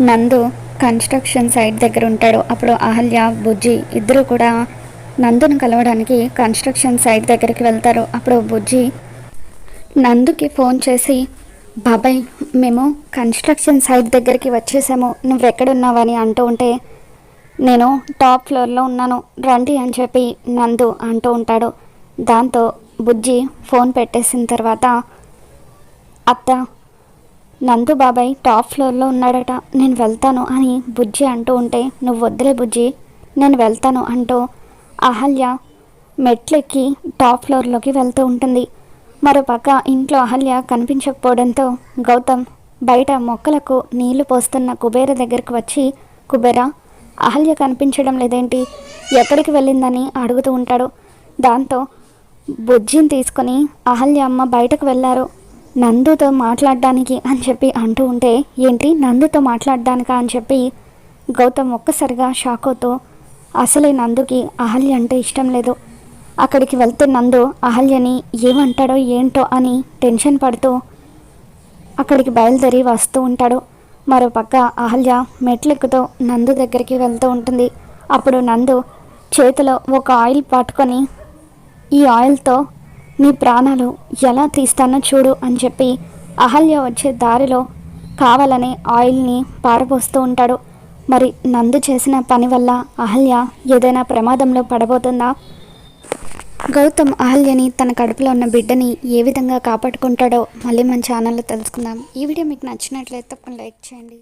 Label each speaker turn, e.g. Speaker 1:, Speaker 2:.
Speaker 1: నందు construction site దగ్గర ఉంటాడు అప్పుడు అహల్య బుజ్జి ఇద్దరు కూడా నందును కలవడానికి కన్స్ట్రక్షన్ సైట్ దగ్గరికి వెళ్తారు. అప్పుడు బుజ్జి నందుకి ఫోన్ చేసి బాబాయ్ మేము కన్స్ట్రక్షన్ సైట్ దగ్గరికి వచ్చేసాము. నువ్వెక్కడున్నావని అంటూ ఉంటే నేను టాప్ ఫ్లోర్లో ఉన్నాను. రండి అని చెప్పి నందు అంటూ ఉంటాడు. దాంతో బుజ్జి ఫోన్ పెట్టేసిన తర్వాత అత్త నందు బాబాయ్ టాప్ ఫ్లోర్లో ఉన్నాడట. నేను వెళ్తాను అని బుజ్జి అంటూ ఉంటే నువ్వు వద్దులే బుజ్జి. నేను వెళ్తాను అంటూ అహల్య మెట్లెక్కి టాప్ ఫ్లోర్లోకి వెళ్తూ ఉంటుంది. మరోపక్క ఇంట్లో అహల్య కనిపించకపోవడంతో గౌతమ్ బయట మొక్కలకు నీళ్ళు పోస్తున్న కుబేర దగ్గరికి వచ్చి కుబేర అహల్య కనిపించడం లేదేంటి? ఎక్కడికి వెళ్ళిందని అడుగుతూ ఉంటాడు. దాంతో బుజ్జిని తీసుకొని అహల్య అమ్మ బయటకు వెళ్ళారు నందుతో మాట్లాడడానికి అని చెప్పి అంటూ ఉంటే ఏంటి నందుతో మాట్లాడడానికా అని చెప్పి గౌతమ్ ఒక్కసారిగా షాకోతో అసలే నందుకి అహల్య అంటే ఇష్టం లేదు. అక్కడికి వెళ్తే నందు అహల్యని ఏమంటాడో ఏంటో అని టెన్షన్ పడుతూ అక్కడికి బయలుదేరి వస్తూ ఉంటాడు. మరోపక్క అహల్య మెట్లెక్కుతో నందు దగ్గరికి వెళ్తూ ఉంటుంది. అప్పుడు నందు చేతిలో ఒక ఆయిల్ పట్టుకొని ఈ ఆయిల్తో నీ ప్రాణాలు ఎలా తీస్తానో చూడు అని చెప్పి అహల్య వచ్చే దారిలో కావాలనే ఆయిల్ని పారపోస్తూ ఉంటాడు. మరి నందు చేసిన పని వల్ల అహల్య ఏదైనా ప్రమాదంలో పడబోతుందా? గౌతమ్ అహల్యని తన కడుపులో ఉన్న బిడ్డని ఏ విధంగా కాపాడుకుంటాడో మళ్ళీ మన ఛానల్లో తెలుసుకుందాం. ఈ వీడియో మీకు నచ్చినట్లయితే తప్పకుండా లైక్ చేయండి.